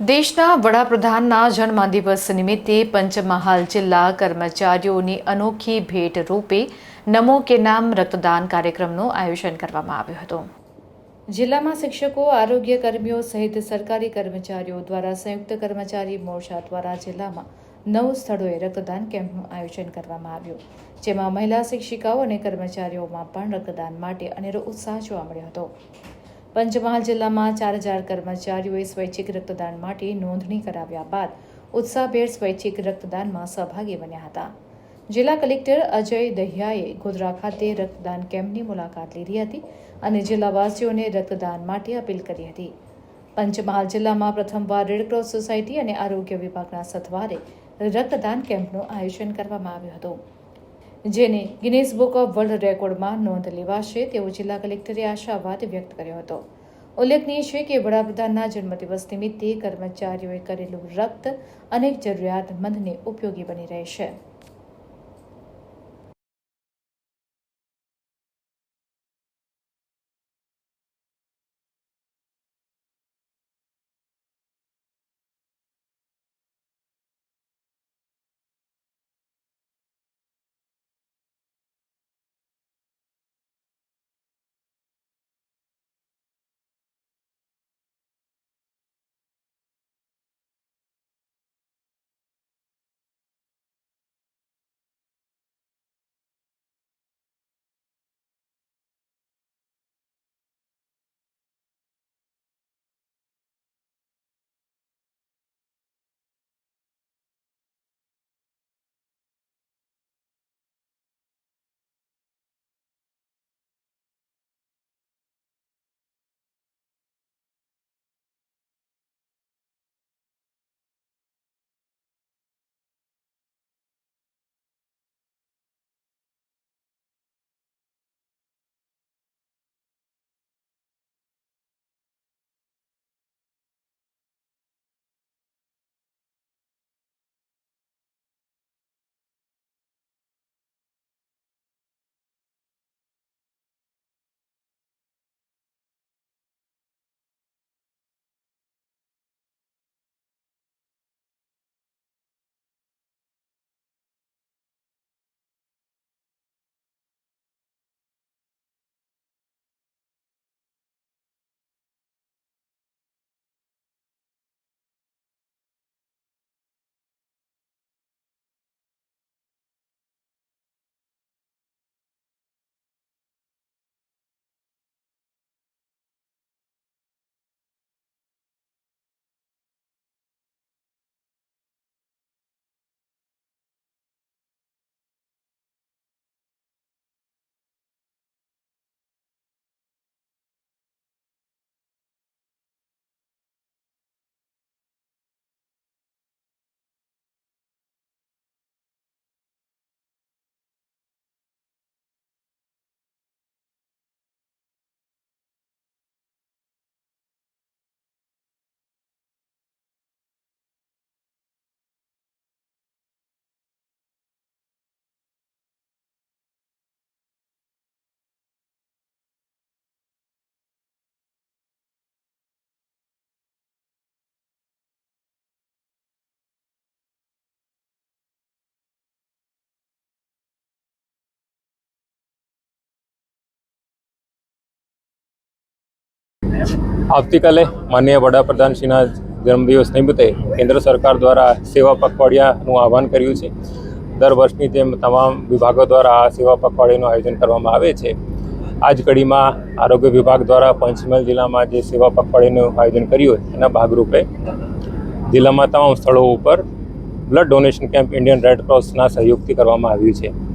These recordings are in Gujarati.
દેશના વડાપ્રધાનના જન્મદિવસ નિમિત્તે પંચમહાલ જિલ્લા કર્મચારીઓની અનોખી ભેટ રૂપે નમો કે નામ રક્તદાન કાર્યક્રમનું આયોજન કરવામાં આવ્યું હતું. જિલ્લામાં શિક્ષકો, આરોગ્ય કર્મીઓ સહિત સરકારી કર્મચારીઓ દ્વારા સંયુક્ત કર્મચારી મોરચા દ્વારા જિલ્લામાં નવ સ્થળોએ રક્તદાન કેમ્પનું આયોજન કરવામાં આવ્યું, જેમાં મહિલા શિક્ષિકાઓ અને કર્મચારીઓમાં પણ રક્તદાન માટે અનેરો ઉત્સાહ જોવા મળ્યો હતો. પંચમહાલ જિલ્લામાં ચાર હજાર કર્મચારીઓએ સ્વૈચ્છિક રક્તદાન માટે નોંધણી કરાવ્યા બાદ ઉત્સાહભેર સ્વૈચ્છિક રક્તદાનમાં સહભાગી બન્યા હતા. જિલ્લા કલેક્ટર અજય દહિયાએ ગોધરા ખાતે રક્તદાન કેમ્પની મુલાકાત લીધી હતી અને જિલ્લાવાસીઓને રક્તદાન માટે અપીલ કરી હતી. પંચમહાલ જિલ્લામાં પ્રથમવાર રેડક્રોસ સોસાયટી અને આરોગ્ય વિભાગના સથવારે રક્તદાન કેમ્પનું આયોજન કરવામાં આવ્યું હતું. જેને ગિનેસ બુક ઓફ વર્લ્ડ રેકોર્ડમાં નોંધ લેવાશે તેવો જિલ્લા કલેક્ટરે આશાવાદ વ્યક્ત કર્યો હતો. ઉલ્લેખનીય છે કે વડાપ્રધાનના જન્મદિવસ નિમિત્તે કર્મચારીઓએ કરેલું રક્ત અનેક જરૂરિયાતમંદને ઉપયોગી બની રહેશે. આવતીકાલે માનનીય વડાપ્રધાનશ્રીના જન્મદિવસ નિમિત્તે કેન્દ્ર સરકાર દ્વારા સેવા પખવાડિયાનું આહવાન કર્યું છે. દર વર્ષની જેમ તમામ વિભાગો દ્વારા આ સેવા પખવાડિયાનું આયોજન કરવામાં આવે છે. આ જ કડીમાં આરોગ્ય વિભાગ દ્વારા પંચમહાલ જિલ્લામાં જે સેવા પખવાડિયાનું આયોજન કર્યું એના ભાગરૂપે જિલ્લામાં તમામ સ્થળો ઉપર blood donation camp Indian Red ક્રોસના સહયોગથી કરવામાં આવ્યું છે.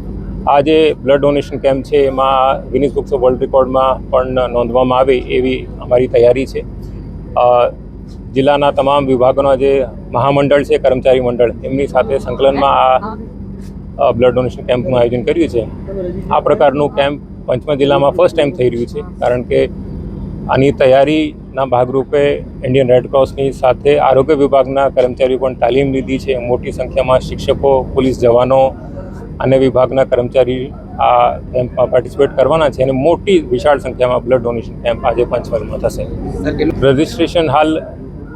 આ જે બ્લડ ડોનેશન કેમ્પ છે, એમાં ગિનિસ બુક્સ ઓફ વર્લ્ડ રેકોર્ડમાં પણ નોંધવામાં આવે એવી અમારી તૈયારી છે. જિલ્લાના તમામ વિભાગોના જે મહામંડળ છે, કર્મચારી મંડળ, એમની સાથે સંકલનમાં આ બ્લડ ડોનેશન કેમ્પનું આયોજન કર્યું છે. આ પ્રકારનું કેમ્પ પંચમહાલ જિલ્લામાં ફર્સ્ટ ટાઈમ થઈ રહ્યું છે, કારણ કે આની તૈયારીના ભાગરૂપે ઇન્ડિયન રેડક્રોસની સાથે આરોગ્ય વિભાગના કર્મચારીઓ પણ તાલીમ લીધી છે. મોટી સંખ્યામાં શિક્ષકો, પોલીસ જવાનો અને વિભાગના કર્મચારી આ કેમ્પમાં પાર્ટિસિપેટ કરવાના છે અને મોટી વિશાળ સંખ્યામાં બ્લડ ડોનેશન કેમ્પ આજે પંચમહાલમાં થશે. રજિસ્ટ્રેશન હાલ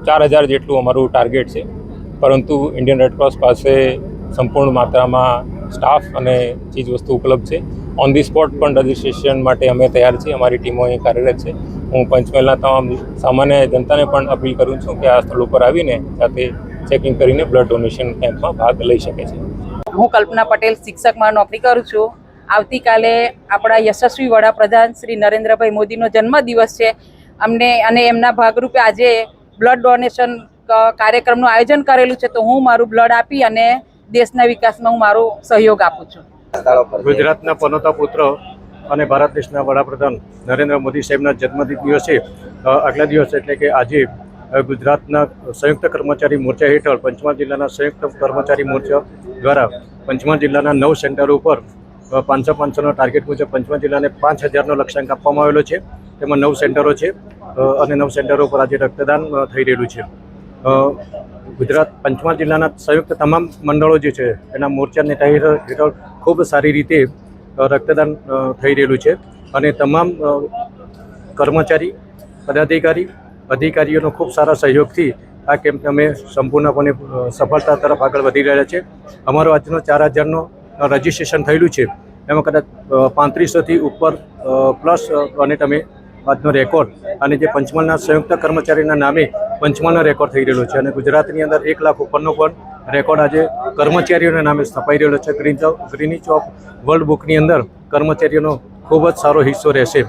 ચાર હજાર જેટલું અમારું ટાર્ગેટ છે. પરંતુ ઇન્ડિયન રેડક્રોસ પાસે સંપૂર્ણ માત્રામાં સ્ટાફ અને ચીજ વસ્તુ ઉપલબ્ધ છે. ઓન ધી સ્પોટ પણ રજિસ્ટ્રેશન માટે અમે તૈયાર છીએ. અમારી ટીમો અહીં કાર્યરત છે. હું પંચમહેલના તમામ સામાન્ય જનતાને પણ અપીલ કરું છું કે આ સ્થળ ઉપર આવીને જાતે ચેકિંગ કરીને બ્લડ ડોનેશન કેમ્પમાં ભાગ લઈ શકે છે. હું કલ્પના પટેલ, શિક્ષકમાં નોકરી કરું છું. આવતીકાલે આપણા યશસ્વી વડાપ્રધાન શ્રી નરેન્દ્રભાઈ મોદીનો જન્મદિવસ છે. અમને અને એમના ભાગરૂપે આજે બ્લડ ડોનેશન કાર્યક્રમનું આયોજન કરેલું છે. તો હું મારું બ્લડ આપી અને દેશના વિકાસમાં હું મારો સહયોગ આપું છું. ગુજરાતના પનોતા પુત્ર અને ભારત દેશના વડાપ્રધાન નરેન્દ્ર મોદી સાહેબના જન્મદિવસે આગલા દિવસ એટલે કે આજે ગુજરાતના સંયુક્ત કર્મચારી મોરચા હેઠળ પંચમહાલ જિલ્લાના સંયુક્ત કર્મચારી મોરચા દ્વારા પંચમહાલ જિલ્લાના નવ સેન્ટરો ઉપર પાંચસો પાંચસોનો ટાર્ગેટ મુજબ પંચમહાલ જિલ્લાને પાંચ હજારનો લક્ષ્યાંક આપવામાં આવેલો છે. તેમાં નવ સેન્ટરો છે અને નવ સેન્ટરો ઉપર આજે રક્તદાન થઈ રહેલું છે. ગુજરાત પંચમહાલ જિલ્લાના સંયુક્ત તમામ મંડળો જે છે, એના મોરચા નેતા હેઠળ ખૂબ સારી રીતે રક્તદાન થઈ રહેલું છે. અને તમામ કર્મચારી, પદાધિકારી અધિકારીઓનો ખૂબ સારા સહયોગથી આ કેમ્પ અમે સંપૂર્ણપણે સફળતા તરફ આગળ વધી રહ્યા છે. અમારો આજનો ચાર હજારનો રજિસ્ટ્રેશન થયેલું છે. એમાં કદાચ પાંત્રીસોથી ઉપર પ્લસ અને તમે આજનો રેકોર્ડ અને જે પંચમહાલના સંયુક્ત કર્મચારીના નામે પંચમહાલનો રેકોર્ડ થઈ રહેલો છે અને ગુજરાતની અંદર એક લાખ ઉપરનો પણ રેકોર્ડ આજે કર્મચારીઓના નામે સ્થપાઈ રહેલો છે. ગ્રીન ગ્રીની ચોક વર્લ્ડ બુકની અંદર કર્મચારીઓનો ખૂબ જ સારો હિસ્સો રહેશે.